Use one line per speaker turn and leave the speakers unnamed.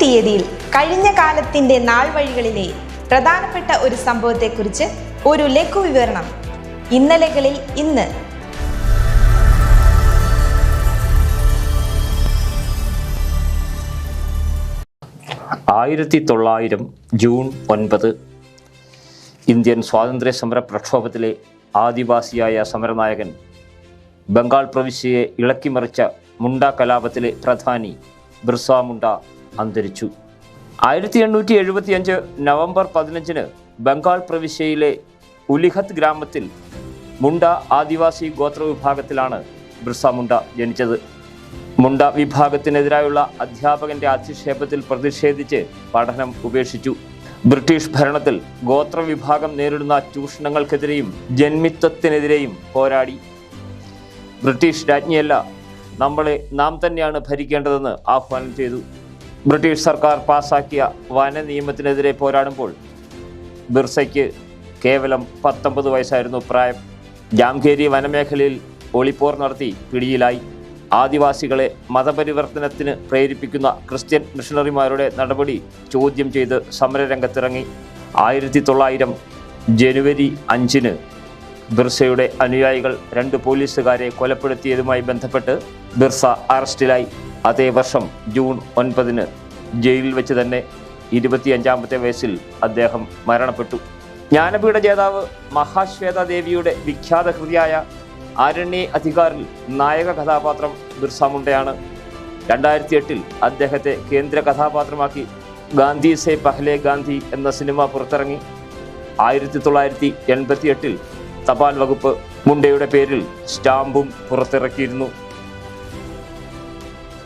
തീയതിയിൽ കഴിഞ്ഞ കാലത്തിന്റെ നാൾ വഴികളിലെ പ്രധാനപ്പെട്ട ഒരു സംഭവത്തെക്കുറിച്ച് ഒരു ലഘു വിവരണം ഇന്നലകളിൽ ഇന്ന്.
ആയിരത്തി തൊള്ളായിരം ജൂൺ ഒൻപത്. ഇന്ത്യൻ സ്വാതന്ത്ര്യ സമര പ്രക്ഷോഭത്തിലെ ആദിവാസിയായ സമരനായകൻ ബംഗാൾ പ്രവിശ്യയെ ഇളക്കിമറിച്ച മുണ്ട കലാപത്തിലെ പ്രധാനി ബിർസ മുണ്ട അന്തരിച്ചു. ആയിരത്തി എണ്ണൂറ്റി എഴുപത്തിയഞ്ച് നവംബർ പതിനഞ്ചിന് ബംഗാൾ പ്രവിശ്യയിലെ ഉലിഹത്ത് ഗ്രാമത്തിൽ മുണ്ട ആദിവാസി ഗോത്ര വിഭാഗത്തിലാണ് ബിർസ മുണ്ട ജനിച്ചത്. മുണ്ട വിഭാഗത്തിനെതിരായുള്ള അധ്യാപകന്റെ അധിക്ഷേപത്തിൽ പ്രതിഷേധിച്ച് പഠനം ഉപേക്ഷിച്ചു. ബ്രിട്ടീഷ് ഭരണത്തിൽ ഗോത്രവിഭാഗം നേരിടുന്ന ചൂഷണങ്ങൾക്കെതിരെയും ജന്മിത്വത്തിനെതിരെയും പോരാടി. ബ്രിട്ടീഷ് രാജ്ഞിയല്ല നമ്മളെ നാം തന്നെയാണ് ഭരിക്കേണ്ടതെന്ന് ആഹ്വാനം ചെയ്തു. ബ്രിട്ടീഷ് സർക്കാർ പാസാക്കിയ വന നിയമത്തിനെതിരെ പോരാടുമ്പോൾ ബിർസയ്ക്ക് കേവലം പത്തൊമ്പത് വയസ്സായിരുന്നു പ്രായം. ജാംഖേരി വനമേഖലയിൽ ഒളിപ്പോർ നടത്തി പിടിയിലായി. ആദിവാസികളെ മതപരിവർത്തനത്തിന് പ്രേരിപ്പിക്കുന്ന ക്രിസ്ത്യൻ മിഷണറിമാരുടെ നടപടി ചോദ്യം ചെയ്ത് സമരരംഗത്തിറങ്ങി. ആയിരത്തി തൊള്ളായിരം ജനുവരി അഞ്ചിന് ബിർസയുടെ അനുയായികൾ രണ്ട് പോലീസുകാരെ കൊലപ്പെടുത്തിയതുമായി ബന്ധപ്പെട്ട് ബിർസ അറസ്റ്റിലായി. അതേ വർഷം ജൂൺ ഒൻപതിന് ജയിലിൽ വെച്ച് തന്നെ ഇരുപത്തിയഞ്ചാമത്തെ വയസ്സിൽ അദ്ദേഹം മരണപ്പെട്ടു. ജ്ഞാനപീഠ ജേതാവ് മഹാശ്വേത ദേവിയുടെ വിഖ്യാത കൃതിയായ ആരണ്യ അധികാരിൽ നായക കഥാപാത്രം ബിർസാമുണ്ടയാണ്. രണ്ടായിരത്തി എട്ടിൽ അദ്ദേഹത്തെ കേന്ദ്ര കഥാപാത്രമാക്കി ഗാന്ധി സെ പഹ്ലെ ഗാന്ധി എന്ന സിനിമ പുറത്തിറങ്ങി. ആയിരത്തി തൊള്ളായിരത്തി എൺപത്തി എട്ടിൽ തപാൽ വകുപ്പ് മുണ്ടയുടെ പേരിൽ സ്റ്റാമ്പും പുറത്തിറക്കിയിരുന്നു.